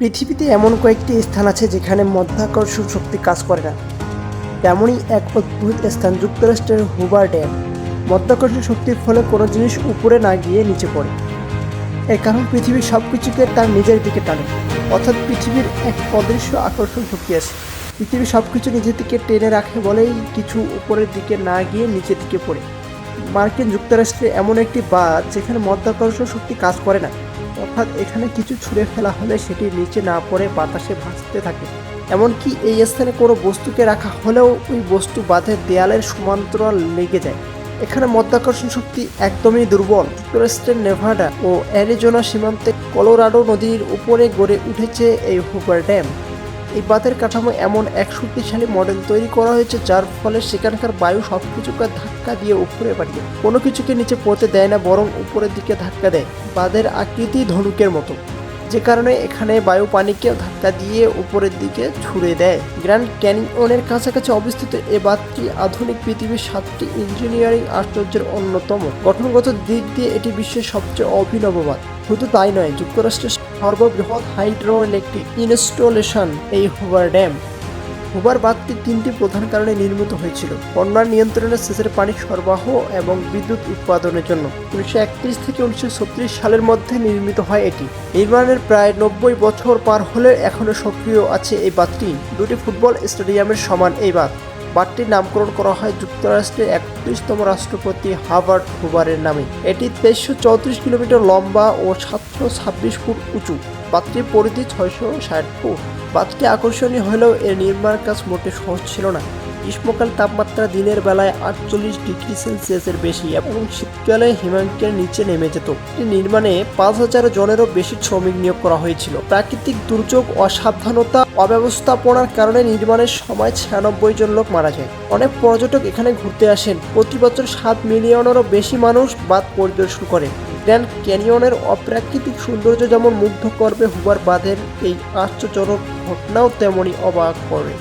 পৃথিবীতে এমন কয়েকটি স্থান আছে যেখানে মধ্যাকর্ষণ শক্তি কাজ করে না। তেমনই এক অদ্ভুত স্থান যুক্তরাষ্ট্রের হুবার ড্যাম। মধ্যাকর্ষণ শক্তির ফলে কোনো জিনিস উপরে না গিয়ে নিচে পড়ে। এর কারণ পৃথিবীর সব কিছুকে তার নিজের দিকে টানে। অর্থাৎ পৃথিবীর এক অদৃশ্য আকর্ষণ শক্তি আছে। পৃথিবী সব কিছু নিজের দিকে টেনে রাখে বলেই কিছু উপরের দিকে না গিয়ে নিচের দিকে পড়ে। মার্কিন যুক্তরাষ্ট্রে এমন একটি বাঁধ যেখানে মধ্যাকর্ষণ শক্তি কাজ করে না। অর্থাৎ এখানে কিছু ছুঁড়ে ফেলা হলে সেটি নিচে না পড়ে বাতাসে ভাসতে থাকে। এমনকি এই স্থানে কোনো বস্তুকে রাখা হলেও ওই বস্তু বাঁধের দেয়ালের সমান্তরাল লেগে যায়। এখানে মধ্যাকর্ষণ শক্তি একদমই দুর্বল। যুক্তরাষ্ট্রের নেভাডা ও অ্যারিজোনা সীমান্তে কলোরাডো নদীর উপরে গড়ে উঠেছে এই হুবার ড্যাম। এই বাঁধের কাঠামো এমন এক শক্তিশালী মডেল তৈরি করা হয়েছে, যার ফলে সেখানকার বায়ু সব কিছুকে ধাক্কা দিয়ে উপরে পাঠিয়ে কোনো কিছুকে নিচে পড়তে দেয় না, বরং উপরের দিকে ধাক্কা দেয়। বাঁধের আকৃতি ধনুকের মতো। যে কারণে এখানে বায়ু পানিকে ধাক্কা দিয়ে উপরের দিকে ছুড়ে দেয়। গ্র্যান্ড ক্যানিয়নের কাছাকাছি অবস্থিত এ বাঁধটি আধুনিক পৃথিবীর সাতটি ইঞ্জিনিয়ারিং আশ্চর্যের অন্যতম। গঠনগত দিক দিয়ে এটি বিশ্বের সবচেয়ে অভিনব বাঁধ। শুধু তাই নয়, যুক্তরাষ্ট্রের সর্ববৃহৎ হাইড্রো ইলেকট্রিক ইনস্টলেশন এই হোভার ড্যাম। হুবার বাঁধটি তিনটি প্রধান কারণে নির্মিত হয়েছিল। বন্যার নিয়ন্ত্রণের সেচের পানি সরবরাহ এবং বিদ্যুৎ উৎপাদনের জন্য। উনিশশো একত্রিশ থেকে উনিশশো ছত্রিশ সালের মধ্যে নির্মিত হয় এটি। নির্মাণের প্রায় নব্বই বছর পার হলে এখনও সক্রিয় আছে এই বাঁধটি। দুটি ফুটবল স্টেডিয়ামের সমান এই বাঁধ। বাঁধটির নামকরণ করা হয় যুক্তরাষ্ট্রের একত্রিশতম রাষ্ট্রপতি হার্ভার্ড হুবারের নামে। এটি তেইশশো চৌত্রিশ কিলোমিটার লম্বা ও সাতশো ছাব্বিশ ফুট উঁচু। বাঁধটির পরিধি ছয়শো ষাট ফুট। বাঁধটি আকর্ষণীয় হলেও এর নির্মাণ কাজ মোটে সহজ ছিল না। গ্রীষ্মকাল তাপমাত্রা দিনের বেলায় আটচল্লিশ ডিগ্রি সেলসিয়াসের বেশি এবং শীতকালে হিমাঙ্কের নিচে নেমে যেত। নির্মাণে পাঁচ হাজার জনেরও বেশি শ্রমিক নিয়োগ করা হয়েছিল। প্রাকৃতিক দুর্যোগ, অসাবধানতা, অব্যবস্থাপনার কারণে নির্মাণের সময় ছিয়ানব্বই জন লোক মারা যায়। অনেক পর্যটক এখানে ঘুরতে আসেন। প্রতি বছর সাত মিলিয়নেরও বেশি মানুষ বাঁধ পরিদর্শন করে। গ্র্যান্ড ক্যানিয়নের অপ্রাকৃতিক সৌন্দর্য যেমন মুগ্ধ করবে হুবার বাঁধের এই আশ্চর্যজনক ঘটনাও তেমনই অবাক করে।